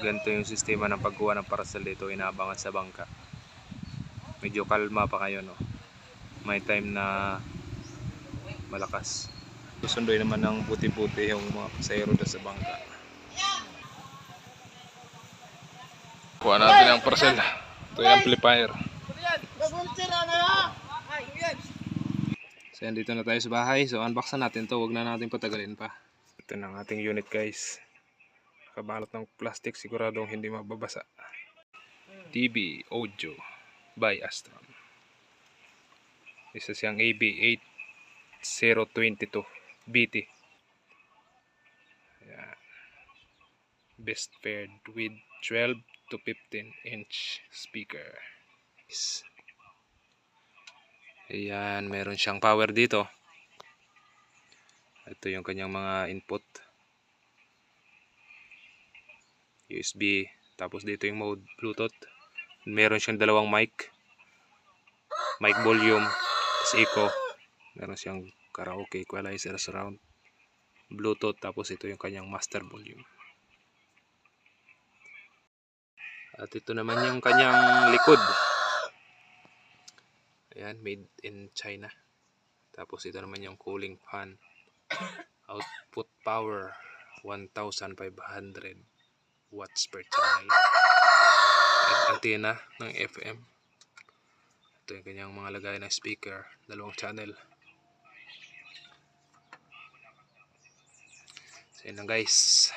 ganito yung sistema ng pagkuha ng parcel dito inaabangan sa bangka. Medyo kalma pa kayo no? May time na malakas. Susunduin naman ng buti-buti yung mga pasayro sa bangka. Kuha natin ang parcel ito yung amplifier. So yan dito na tayo sa bahay. So unbox na natin to. Wag na natin patagalin pa. Ito na ang ating unit guys nakabalot ng plastic siguradong hindi mababasa TV Audio by Astron isa siyang AB8022 BT Ayan. best paired with 12 to 15 inch speaker Ayan, meron siyang power dito. Ito yung kanyang mga input. USB, tapos dito yung mode Bluetooth. Meron siyang dalawang mic. Mic volume, tapos echo. Meron siyang karaoke equalizer surround. Bluetooth, tapos ito yung kanyang master volume. At ito naman yung kanyang likod. Ayan, made in China. Tapos ito naman yung cooling fan. Output power 1,500 watts per channel. At antenna ng FM. Ito yung kanyang mga lagay ng speaker. Dalawang channel. So yun lang guys.